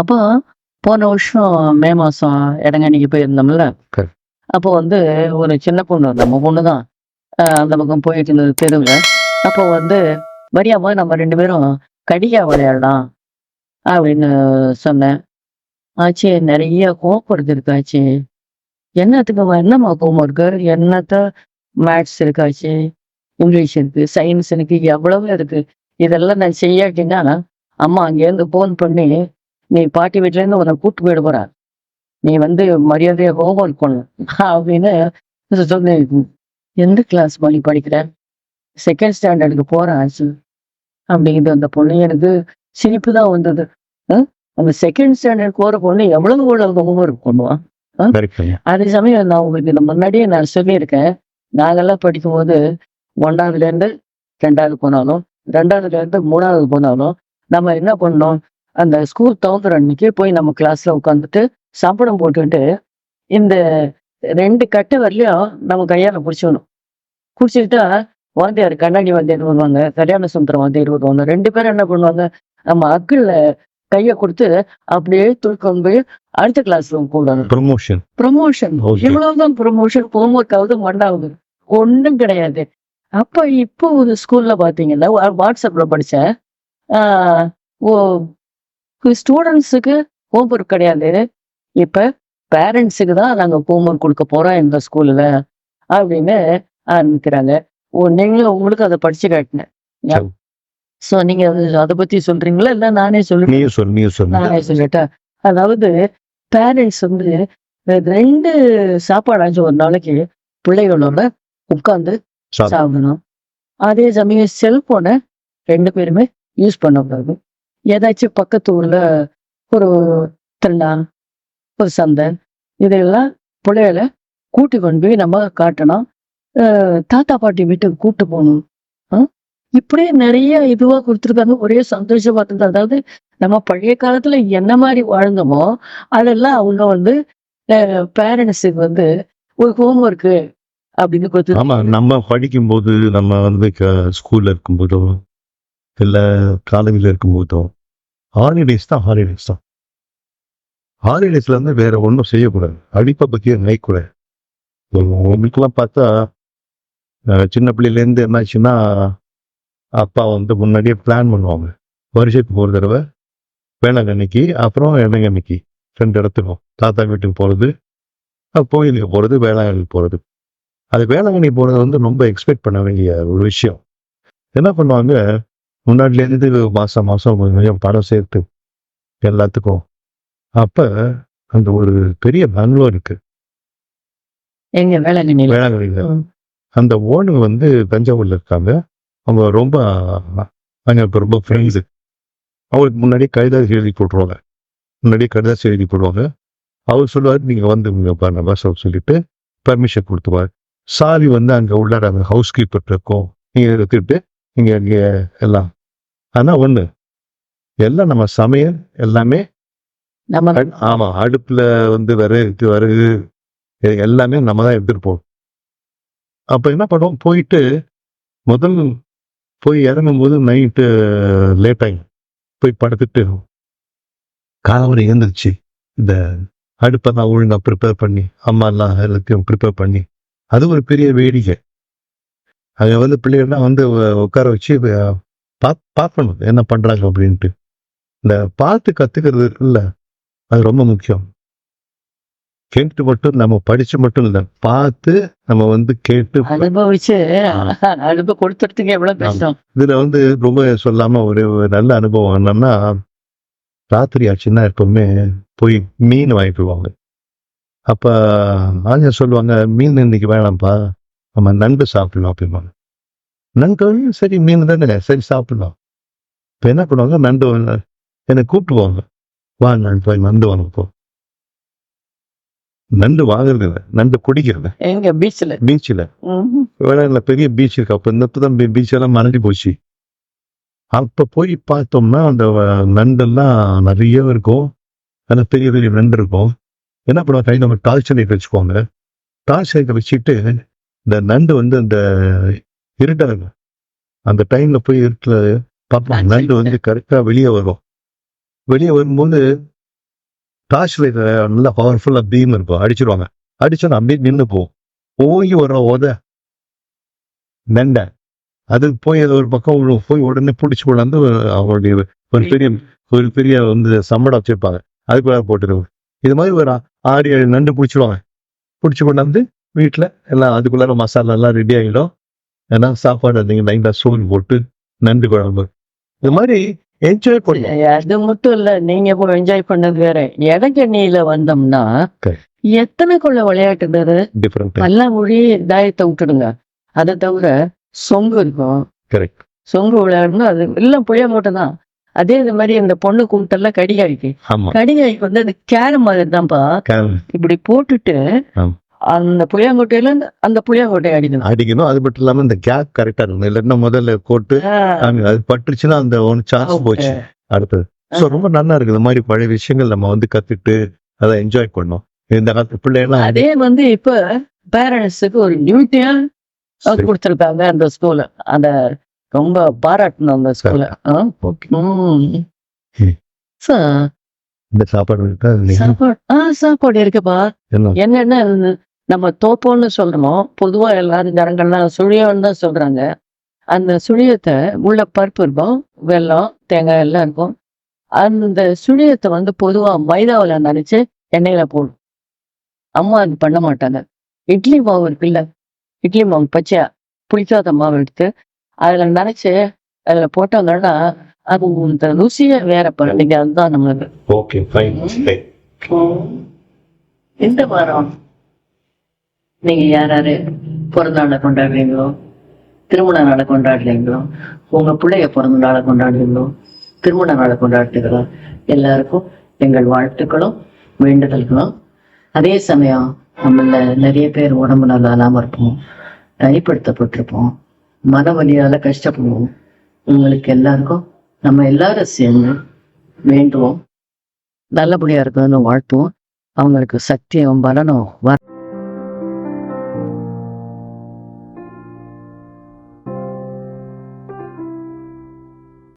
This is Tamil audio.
அப்போ போன வருஷம் மே மாசம் இடங்கணிக்கு போயிருந்தோம்ல. அப்போ வந்து ஒரு சின்ன பொண்ணு நம்ம பொண்ணு தான் அந்த பக்கம் போயிட்டு இருந்தது தெருவில். அப்போ வந்து வரியாமா நம்ம ரெண்டு பேரும் கடிகா விளையாடலாம் அப்படின்னு சொன்னேன். ஆச்சு நிறைய ஹோம்ஒர்க் இருக்காச்சு என்னத்துக்கு என்னம்மா ஹோம்ஒர்க்கு என்னத்த மேத்ஸ் இருக்காச்சு? இங்கிலீஷ் இருக்கு சயின்ஸ் இருக்கு எவ்வளவு இருக்கு? இதெல்லாம் நான் செய்யாட்டினா அம்மா அங்கேருந்து ஃபோன் பண்ணி நீ பாட்டி வீட்டிலேருந்து உன்னை கூட்டு போயிட போற. நீ வந்து மரியாதையை ஹோம்ஒர்க் பண்ணு. அப்படின்னு சொன்னேன் எந்த கிளாஸ் பண்ணி படிக்கிற? செகண்ட் ஸ்டாண்டர்டுக்கு போறேன் ஆச்சு அப்படிங்கிட்டு அந்த பொண்ணு எனக்கு சிரிப்பு தான் வந்தது. அந்த செகண்ட் ஸ்டாண்டர்ட் போற பொண்ணு எவ்வளவு கூட ஹோம்ஒர்க் பண்ணுவான் கரெக்ட் ஐயா அதே சமயம் நான் உங்களுக்கு இந்த முன்னாடியே நான் சொல்லியிருக்கேன். நாங்கெல்லாம் படிக்கும்போது ஒன்றாவதுல இருந்து ரெண்டாவது போனாலும் ரெண்டாவதுல இருந்து மூணாவது போனாலும் நம்ம என்ன பண்ணோம் அந்த ஸ்கூல் தவுந்துற அன்னைக்கு போய் நம்ம கிளாஸ்ல உட்காந்துட்டு சாப்பிடம் போட்டுட்டு இந்த ரெண்டு கட்டு வரலையும் நம்ம கையால பிடிச்சிக்கணும். பிடிச்சிக்கிட்டா வாத்தியார் கண்ணாடி வாத்தியார் வருவாங்க கல்யாண சுந்தரம் வாத்தியார் வருவாங்க. ரெண்டு பேரும் என்ன பண்ணுவாங்க நம்ம அக்கில் கையை கொடுத்து அப்படியே தூக்கம் போய் அடுத்த கிளாஸ்ல போடுவாங்க. Promotion promotion. இவ்வளவுதான் ப்ரொமோஷன் ஹோம்ஒர்க் ஆகுது மண்ணாகுது ஒண்ணும் கிடையாது. அப்ப இப்போ ஒரு ஸ்கூல்ல பாத்தீங்கன்னா வாட்ஸ்அப்ல படிச்சேன். ஓ ஸ்டூடெண்ட்ஸுக்கு ஹோம்ஒர்க் கிடையாது. இப்ப பேரண்ட்ஸுக்கு தான் நாங்க ஹோம்ஒர்க் கொடுக்க போறோம் இந்த ஸ்கூல்ல அப்படின்னு ஆரம்பிக்கிறாங்க. ஓ நீங்களும் உங்களுக்கு அதை படிச்சு காட்டினேன். சோ நீங்க அது- பத்தி சொல்றீங்களா? இல்ல நானே சொல்றேன் நீயும் சொல் நீயும் சொல்லு. நானே சொல்லட்டா? அதாவது பேரண்ட்ஸ் வந்து ரெண்டு சாப்பாடாச்சும் ஒரு நாளைக்கு பிள்ளைகளோட உட்கார்ந்து சாப்பிடு. சாப்பிடணும். அதே சமயம் செல்போனை ரெண்டு பேருமே யூஸ் பண்ணக்கூடாது. ஏதாச்சும் பக்கத்து ஊர்ல ஒரு திருநா ஒரு சந்தை இதையெல்லாம் பிள்ளைகளை கூட்டி கொண்டு போய் நம்ம காட்டணும். தாத்தா பாட்டி வீட்டுக்கு கூட்டு போகணும். அஹ் இப்படியே நிறைய இதுவா கொடுத்துருக்காங்க. ஒரே சந்தோஷமா இருந்தது. அதாவது நம்ம பழைய காலத்துல என்ன மாதிரி வாழ்ந்தோமோ அதெல்லாம் அவங்க வந்து பேரண்ட்ஸுக்கு வந்து ஒரு ஹோம்ஒர்க்கு அப்படின்னு கொடுத்து ஆமா நம்ம படிக்கும்போது நம்ம வந்து ஸ்கூல்ல இருக்கும்போதோ இல்ல காலேஜில் இருக்கும்போதோ ஹாலிடேஸ் தான் ஹாலிடேஸ் தான். ஹாலிடேஸ்ல இருந்து வேற ஒன்றும் செய்யக்கூடாது. அடிப்பை பத்தி நினைக்கூடாது உங்களுக்குலாம் பார்த்தா சின்ன பிள்ளையிலேருந்து என்னாச்சுன்னா அப்பா வந்து முன்னாடியே பிளான் பண்ணுவாங்க. வருஷத்துக்கு ஒரு தடவை வேளாங்கண்ணிக்கு அப்புறம் இளங்கண்ணிக்கு ரெண்டு இடத்துக்கும். தாத்தா வீட்டுக்கு போகிறது கோயிலுக்கு போகிறது வேளாங்கண்ணிக்கு போகிறது அது வேளாங்கண்ணி போகிறது வந்து ரொம்ப எக்ஸ்பெக்ட் பண்ண வேண்டிய ஒரு விஷயம். என்ன பண்ணுவாங்க முன்னாடிலேருந்து மாசம் மாசம் கொஞ்சம் கொஞ்சம் பணம் சேர்த்து எல்லாத்துக்கும். அப்ப அந்த ஒரு பெரிய பெங்களூர் இருக்கு. எங்க வேளாங்கண்ணில வேளாங்கண்ணியில. அந்த ஓனர் வந்து தஞ்சாவூர்ல இருக்காங்க. அவங்க ரொம்ப அங்க இப்ப ரொம்ப ஃப்ரெண்ட்ஸு அவருக்கு முன்னாடி கடிதாசி எழுதி போட்டுருவாங்க. முன்னாடி கடிதாசி எழுதி போடுவாங்க. அவர் சொல்லுவார் நீங்க வந்து பாருங்க பஸ் சொல்லிட்டு பெர்மிஷன் கொடுத்துருவார். சாவி வந்து அங்க உள்ளார அந்த ஹவுஸ் கீப்பர் இருக்கும். நீங்க எடுத்துட்டு நீங்க இங்க எல்லாம். ஆனா ஒண்ணு எல்லாம் நம்ம சமையல் எல்லாமே நம்ம அடு- ஆமா அடுப்புல வந்து விறகு விறகு எல்லாமே நம்ம தான் எடுத்துட்டு போவோம். அப்ப என்ன பண்ணுவோம்? போயிட்டு முதல் போய் இறங்கும் போது நைட்டு லேட் ஆகி போய் படுத்துட்டு காலவரை எழுந்துருச்சு இந்த அடுப்பெல்லாம் ஒழுங்கா ப்ரிப்பேர் பண்ணி அம்மா எல்லாம் எல்லாத்தையும் ப்ரிப்பேர் பண்ணி அது ஒரு பெரிய வேடிக்கை. அங்க வந்து பிள்ளைகள்லாம் வந்து உட்கார வச்சு பாக் பார்க்கணும். என்ன பண்றாங்க அப்படின்ட்டு. இந்த பார்த்து கத்துக்கிறது இல்ல. அது ரொம்ப முக்கியம். கேட்டு மட்டும் நம்ம படிச்சு மட்டும் இல்ல. பார்த்து நம்ம வந்து கேட்டு அனுபவிச்சு அனுபவம் கொடுத்துறதுக்கு எவ்வளவு கஷ்டம் இதுல வந்து ரொம்ப சொல்லாம ஒரு நல்ல அனுபவம் என்னன்னா ராத்திரி ஆச்சுன்னா எப்பவுமே போய் மீன் வாங்கிட்டு வருவாங்க. அப்ப ஆஞ்சா சொல்லுவாங்க மீன் இன்னைக்கு வேணாம்ப்பா. நம்ம நண்டு சாப்பிடலாம் அப்படிம்பாங்க. நண்டு சரி மீன் தானே சரி சாப்பிடலாம். இப்ப என்ன பண்ணுவாங்க? நண்டு. என்னை கூப்பிட்டுவாங்க வா நண்டு போய் நண்டு வாங்க போ. நண்டு வாங்குறது இல்லை நண்டு குடிக்கிறது. எங்க? பீச்ல பீச்சில். வேளாண்ல பெரிய பீச் இருக்கு. அப்ப இந்த தான் பீச் எல்லாம் மறைஞ்சு போச்சு. அப்ப போய் பார்த்தோம்னா அந்த நண்டெல்லாம் நிறைய இருக்கும். நல்ல பெரிய பெரிய நண்டு இருக்கும். என்ன பண்ணுவாங்க? கையில் நம்ம டார்ச் லைட் வச்சுக்குவாங்க. டார்ச் லைட்டை வச்சுட்டு இந்த நண்டு வந்து அந்த இருட்டாங்க. அந்த டைம்ல போய் இருட்டுல பார்ப்பாங்க நண்டு வந்து கரெக்டா வெளியே வரும். வெளியே வரும்போது டார்ச் லைட் நல்லா பவர்ஃபுல்லா பீம் இருக்கும். அடிச்சிருவாங்க. அடிச்சோன்னா அப்படியே நின்று போகும். போய் வர உத நெண்டை. அது போய் அது ஒரு பக்கம். போய் உடனே பிடிச்சி கொண்டாந்து அவங்களுடைய ஒரு பெரிய ஒரு பெரிய வந்து சம்படம் வச்சிருப்பாங்க. அதுக்குள்ள போட்டுருவாங்க இது மாதிரி ஒரு ஆறு ஏழு நண்டு பிடிச்சிடுவாங்க பிடிச்சி கொண்டாந்து வீட்டில் எல்லாம் அதுக்குள்ளார மசாலா எல்லாம் ரெடி ஆகிடும் ஏன்னா சாப்பாடு நீங்கள் நைட்டாக சோறு போட்டு நண்டு குழம்பு. இது மாதிரி என்ஜாய் பண்ணி. அது மட்டும் இல்ல நீங்க போய் என்ஜாய் பண்ணது வேற. இடக்கண்ணியில வந்தோம்னா Correct. எத்தனை கொள்ள விளையாட்டு பேரு டிஃப்ரெண்ட் பல்லாங்குழி தாயத்தை விட்டுடுங்க. அதை தவிர சொங்கு இருக்கும். கரெக்ட் சொங்கு விளையாடணும். அது எல்லாம் புளிய மூட்டை தான் அதே இது மாதிரி இந்த பொண்ணு கூட்டெல்லாம் கடிகாய்க்கு. கடிகாய்க்கு வந்து அது கேரம் மாதிரி தான்ப்பா. இப்படி போட்டுட்டு. அந்த புளியாங்கொட்டையில அந்த புளியாங்கொட்டையை அடிக்கணும். அடிக்கணும். அது மட்டும் இல்லாம இந்த கேப் கரெக்டா இருக்கணும். இல்லைன்னா முதல்ல ஆமா, அது பட்டுச்சுன்னா அந்த ஒன்று சான்ஸ் போச்சு. அடுத்தது. ஸோ ரொம்ப நல்லா இருக்கு இந்த மாதிரி பழைய விஷயங்கள் நம்ம வந்து கத்துட்டு அதை என்ஜாய் பண்ணோம் இந்த காலத்து பிள்ளைகள்லாம் அதே வந்து இப்ப பேரண்ட்ஸுக்கு ஒரு டியூட்டியா சரி. கொடுத்துருக்காங்க அந்த ஸ்கூல்ல அந்த ரொம்ப பாராட்டணும் அந்த ஸ்கூல்ல சாப்பாடு? சாப்பாடு ஆ சாப்பாடு இருக்குப்பா. என்ன? என்னன்னா நம்ம தோப்போன்னு சொல்றோம் பொதுவா எல்லாரும் ஜனங்கள்லாம் சுழியம்னு தான் சொல்றாங்க. அந்த சுழியத்தை உள்ள பருப்பு இருக்கும் வெல்லம் தேங்காய் எல்லாம் இருக்கும். அந்த சுழியத்தை வந்து பொதுவா மைதாவுல நனைச்சு எண்ணெயில போடும். அம்மா அது பண்ண மாட்டாங்க. இட்லி மாவு இருக்குல்ல இட்லி மாவு பச்சையா புளிக்காத மாவு எடுத்து அதுல நனைச்சு அதுல போட்டாங்கன்னா அது இந்த ருசியே வேற பண்ணுங்க அதுதான் நம்மளுக்கு. ஓகே ஃபைன் இந்த வாரம் நீங்க யார் யாரு? பிறந்த நாளை கொண்டாடுறீங்களோ? திருமண நாளை கொண்டாடுறீங்களோ? உங்க பிள்ளைய பிறந்த நாளை கொண்டாடுறீங்களோ? திருமண நாளை கொண்டாடுறீங்களோ? எல்லாருக்கும் எங்கள் வாழ்த்துக்களும் வேண்டுதல்களும். அதே சமயம் நம்மள நிறைய பேர் உடம்பு நல்லா இல்லாம இருப்போம் தனிப்படுத்தப்பட்டிருப்போம் மன வழியால கஷ்டப்படுவோம். உங்களுக்கு எல்லாருக்கும் நம்ம எல்லாரும் சேர்ந்து வேண்டுவோம். நல்லபடியா இருக்கணும்னு வாழ்த்துவோம். அவங்களுக்கு சத்தியம் பலனும் வர